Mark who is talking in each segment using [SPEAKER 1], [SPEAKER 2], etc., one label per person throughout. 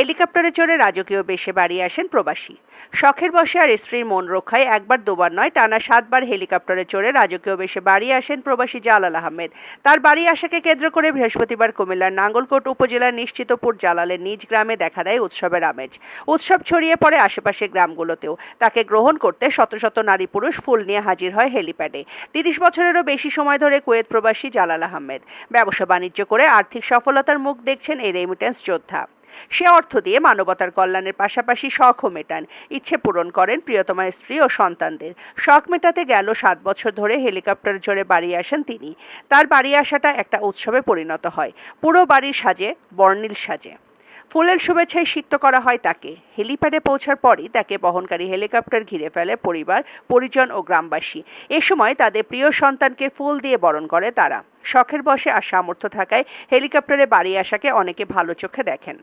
[SPEAKER 1] হেলিকপ্টারে চড়ে রাজকীয় বেশে বাড়ি আসেন প্রবাসী। শখের বসে আর স্ত্রীর মন রক্ষায় একবার দুবার নয়, টানা সাতবার হেলিকপ্টারে চড়ে রাজকীয় বেশে বাড়ি আসেন প্রবাসী জালাল আহমেদ। তার বাড়ি আসাকে কেন্দ্র করে বৃহস্পতিবার কুমিল্লার নাঙ্গলকোট উপজেলার নিশ্চিতপুর জালালের নিজ গ্রামে দেখা দেয় উৎসবের আমেজ। উৎসব ছড়িয়ে পড়ে আশেপাশের গ্রামগুলোতেও। তাকে গ্রহণ করতে শত শত নারী পুরুষ ফুল নিয়ে হাজির হয় হেলিপ্যাডে। তিরিশ বছরেরও বেশি সময় ধরে কুয়েত প্রবাসী জালাল আহমেদ। ব্যবসা বাণিজ্য করে আর্থিক সফলতার মুখ দেখছেন এই রেমিটেন্স যোদ্ধা। সে অর্থ দিয়ে মানবতার কল্যাণের পাশাপাশি শখও মেটান। ইচ্ছে পূরণ করেন প্রিয়তমা স্ত্রী ও সন্তানদের। শখ মেটাতে গেল সাত বছর ধরে হেলিকপ্টার জোরে বাড়ি আসেন তিনি। তার বাড়ি আসাটা একটা উৎসবে পরিণত হয়। পুরো বাড়ির সাজে, বর্ণিল সাজে। ফুলের শুভেচ্ছায় সিক্ত করা হয় তাকে। হেলিপ্যাডে পৌঁছার পরই তাকে বহনকারী হেলিকপ্টার ঘিরে ফেলে পরিবার, পরিজন ও গ্রামবাসী। এ সময় তাদের প্রিয় সন্তানকে ফুল দিয়ে বরণ করে তারা। শখের বসে আর সামর্থ্য থাকায় হেলিকপ্টারে বাড়ি আসাকে অনেকে ভালো চোখে দেখেন।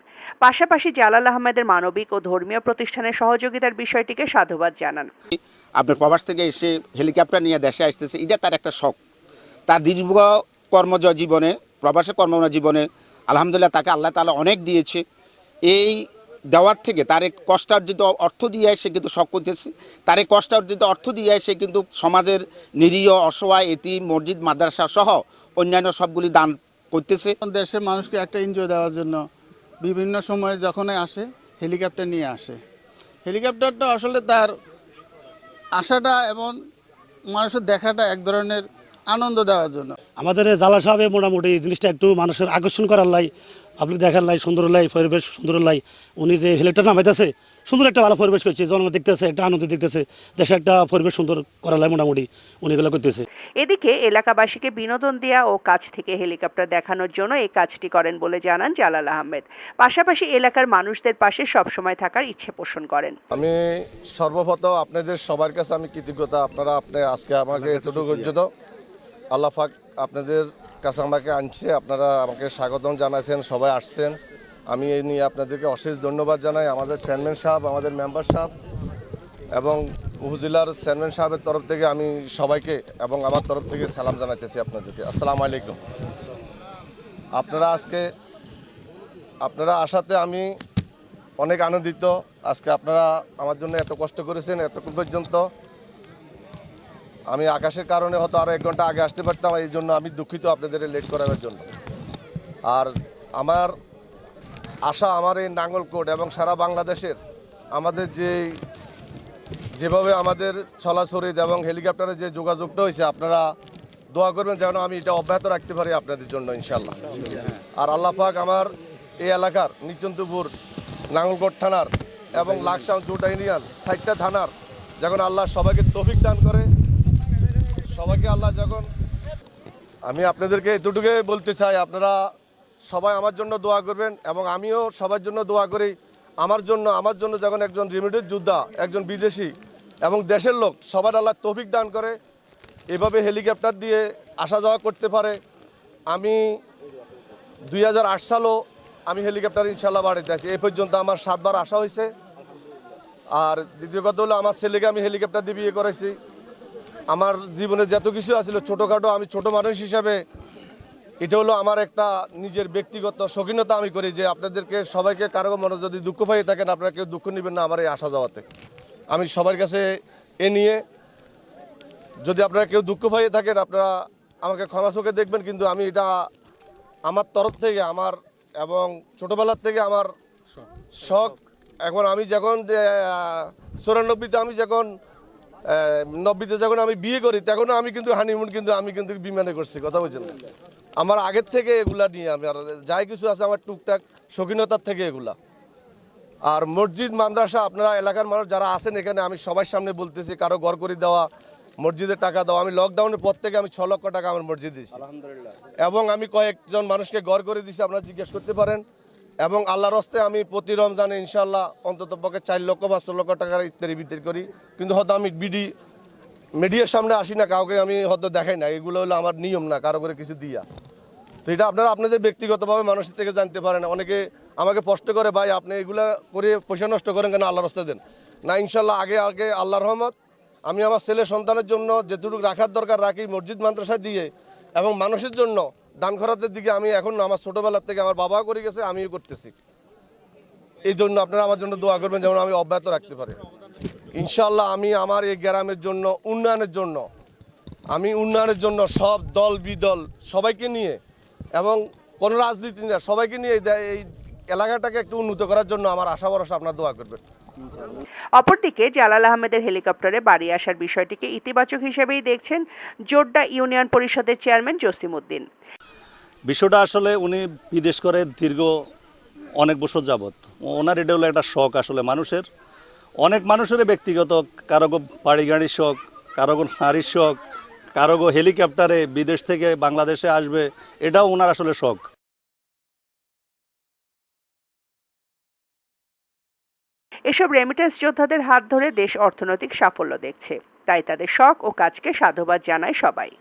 [SPEAKER 1] পাশাপাশি জালাল আহমেদের মানবিক ও ধর্মীয় প্রতিষ্ঠানের সহযোগিতার বিষয়টিকে সাধুবাদ জানান।
[SPEAKER 2] আপনার প্রবাস থেকে এসে হেলিকপ্টার নিয়ে দেশে আসতেছে, এটা তার একটা শখ। তার দীর্ঘ কর্মজ জীবনে প্রবাসে কর্মজ জীবনে আলহামদুলিল্লাহ তাকে আল্লাহ তাআলা অনেক দিয়েছে। এই দেওয়ার থেকে তার এই কষ্টার্জিত অর্থ দিয়ে সে কিন্তু শখ করতেছে তার এই কষ্টার্জিত অর্থ দিয়ে সে কিন্তু সমাজের নিরীহ অসহায় এটি মসজিদ মাদ্রাসা সহ অন্যান্য সবগুলি দান করতেছে।
[SPEAKER 3] দেশের মানুষকে একটা এনজয় দেওয়ার জন্য বিভিন্ন সময়ে যখনই আসে হেলিকপ্টার নিয়ে আসে। হেলিকপ্টারটা আসলে তার আসাটা এবং মানুষের দেখাটা এক ধরনের আনন্দ দেওয়ার জন্য।
[SPEAKER 4] আমাদের জালা সাহেবে মোটামুটি এই জিনিসটা একটু মানুষের আকর্ষণ করার লাই আপনি দেখার লাই সুন্দর লাই পরিবেশ সুন্দর লাই। উনি যে হেলিকপ্টার নামাইতেছে সুন্দর একটা ভালো পরিবেশ করছে জনগণ দেখতেছে একটা আনন্দ দেখতেছে দেশে একটা পরিবেশ সুন্দর করা লাই মোটামুটি উনি এগুলো করতেছে।
[SPEAKER 1] এদিকে এলাকাবাসীকে বিনোদন দেওয়া ও কাছ থেকে হেলিকপ্টার দেখানোর জন্য এই কাজটি করেন বলে জানান জালাল আহমেদ। পাশাপাশি এলাকার মানুষদের পাশে সবসময় থাকার ইচ্ছে পোষণ করেন।
[SPEAKER 5] আমি সর্বপ্রথম আপনাদের সবার কাছে আমি কৃতজ্ঞতা। আপনারা আপনি আজকে আমাকে এতটুকু জন্য আল্লাহ পাক আপনাদের কাছে আমাকে আনছে, আপনারা আমাকে স্বাগতম জানাইছেন, সবাই আসছেন। আমি এই নিয়ে আপনাদেরকে অশেষ ধন্যবাদ জানাই, আমাদের চেয়ারম্যান সাহেব, আমাদের মেম্বার সাহেব, এবং উপজেলার চেয়ারম্যান সাহেবের তরফ থেকে আমি সবাইকে এবং আমার তরফ থেকে সালাম জানাইতেছি আপনাদেরকে। আসসালামু আলাইকুম। আপনারা আজকে, আপনারা আসাতে আমি অনেক আনন্দিত, আজকে আপনারা আমার জন্য এত কষ্ট করেছেন, এতক্ষণ পর্যন্ত আমি আকাশের কারণে হয়তো আরও এক ঘণ্টা আগে আসতে পারতাম, এই জন্য আমি দুঃখিত আপনাদের লেট করার জন্য। আর আমার আশা, আমার এই নাঙ্গলকোট এবং সারা বাংলাদেশের আমাদের যে, যেভাবে আমাদের ছলাছড়িত এবং হেলিকপ্টারে যে যোগাযোগটা হয়েছে, আপনারা দোয়া করবেন যেন আমি এটা অব্যাহত রাখতে পারি আপনাদের জন্য ইনশাল্লাহ আর আল্লাহ পাক আমার এই এলাকার নিচন্তপুর, নাঙ্গলকোট থানার এবং লাকসাম চৌটা ইউনিয়ন সাইটটা থানার, যখন আল্লাহ সবাইকে তৌফিক দান করে সবাইকে আল্লাহ যখন আমি আপনাদেরকে এতটুকু বলতে চাই, আপনারা সবাই আমার জন্য দোয়া করবেন এবং আমিও সবার জন্য দোয়া করি। আমার জন্য আমার জন্য যখন একজন রিমিটেড যোদ্ধা, একজন বিদেশি এবং দেশের লোক, সবার আল্লাহ তৌফিক দান করে। এভাবে হেলিকপ্টার দিয়ে আসা যাওয়া করতে পারে। আমি দুই হাজার আট সালও আমি হেলিকপ্টার ইনশাল্লাহ বাড়িতে আছি। এই পর্যন্ত আমার সাতবার আসা হয়েছে। আর দ্বিতীয় কথা হলো, আমার ছেলেকে আমি হেলিকপ্টার দিয়ে বিয়ে করেছি আমার জীবনে যত কিছু আছিল ছোটোখাটো আমি ছোট মানুষ হিসাবে এটা হলো আমার একটা নিজের ব্যক্তিগত শৌখিনতা আমি করি যে আপনাদেরকে সবাইকে কারও মনে যদি দুঃখ পাই থাকেন আপনারা কেউ দুঃখ নেবেন না আমার এই আসা যাওয়াতে। আমি সবার কাছে এ নিয়ে যদি আপনারা কেউ দুঃখ পাইয়ে থাকেন আপনারা আমাকে ক্ষমা চোখে দেখবেন কিন্তু আমি এটা আমার তরফ থেকে আমার এবং ছোটোবেলার থেকে আমার শখ। এখন আমি যখন চৌরানব্বইতে আমি যখন নব্বইতে যখন আমি বিয়ে করি তখন আমি কিন্তু হানিমুন কিন্তু আমি কিন্তু বিমানে করছি কথা বলছেন আমার আগের থেকে এগুলা নিয়ে আমি আর যাই কিছু আছে আমার টুকটাক শৌখিনতার থেকে এগুলা। আর মসজিদ মাদ্রাসা আপনারা এলাকার মানুষ যারা আছেন এখানে আমি সবার সামনে বলতেছি কারও ঘর করে দেওয়া মসজিদের টাকা দেওয়া আমি লকডাউনের পর থেকে আমি ছ লক্ষ টাকা আমার মসজিদ দিয়েছি। এবং আমি কয়েকজন মানুষকে গড় করে দিয়েছি আপনারা জিজ্ঞেস করতে পারেন। এবং আল্লাহর হস্তে আমি প্রতি রমজানে ইনশাল্লাহ অন্তত পক্ষে চার লক্ষ পাঁচ লক্ষ টাকার ইত্যাদি বিক্রি করি। কিন্তু হয়তো আমি বিডি, মিডিয়ার সামনে আসি না, কাউকে আমি হয়তো দেখাই না। এগুলো হলো আমার নিয়ম না, কারও করে কিছু দিয়া। তো এটা আপনারা আপনাদের ব্যক্তিগতভাবে মানুষের থেকে জানতে পারেন। অনেকে আমাকে প্রশ্ন করে, ভাই, আপনি এগুলা করে পয়সা নষ্ট করেন কেন? আল্লাহর রাস্তা দেন। না ইনশাল্লাহ আগে আগে আল্লাহর রহমত। আমি আমার ছেলে সন্তানের জন্য যেটুকু রাখার দরকার রাখি, মসজিদ, মাদ্রাসা দিয়ে। এবং মানুষের জন্য দান খরাতের দিকে আমি এখন আমার ছোটোবেলার থেকে আমার বাবাও করে গেছে, আমিও করতেছি। এই জন্য আপনারা আমার জন্য দোয়া করবেন যেমন আমি অব্যাহত রাখতে পারি। ইনশাল্লাহ আমি আমার এই গ্রামের জন্য, উন্নয়নের জন্য, আমি উন্নয়নের জন্য সব দল, বিদল সবাইকে নিয়ে এবং কোনো রাজনীতি না, সবাইকে নিয়ে এই এই এলাকাটাকে একটু উন্নত করার জন্য আমার আশা ভরসা, আপনার দোয়া করবেন।
[SPEAKER 1] অপরদিকে জালাল আহমেদের হেলিকপ্টারে বাড়ি আসার বিষয়টিকে ইতিবাচক হিসেবেই দেখছেন জোড্ডা ইউনিয়ন পরিষদের চেয়ারম্যান জসিমউদ্দিন
[SPEAKER 6] বিষয়টা আসলে উনি বিদেশ করে দীর্ঘ অনেক বছর যাবত ওনার এটা হলো একটা শখ আসলে মানুষের। অনেক মানুষের ব্যক্তিগত কারোগো বাড়ি গাড়ির শখ কারোগো নারীর শখ কারোগো হেলিকপ্টারে বিদেশ থেকে বাংলাদেশে আসবে, এটাও ওনার আসলে শখ।
[SPEAKER 1] এসব রেমিটেন্স যোদ্ধাদের হাত ধরে দেশ অর্থনৈতিক সাফল্য দেখছে। তাই তাদের শখ ও কাজকে সাধুবাদ জানায় সবাই।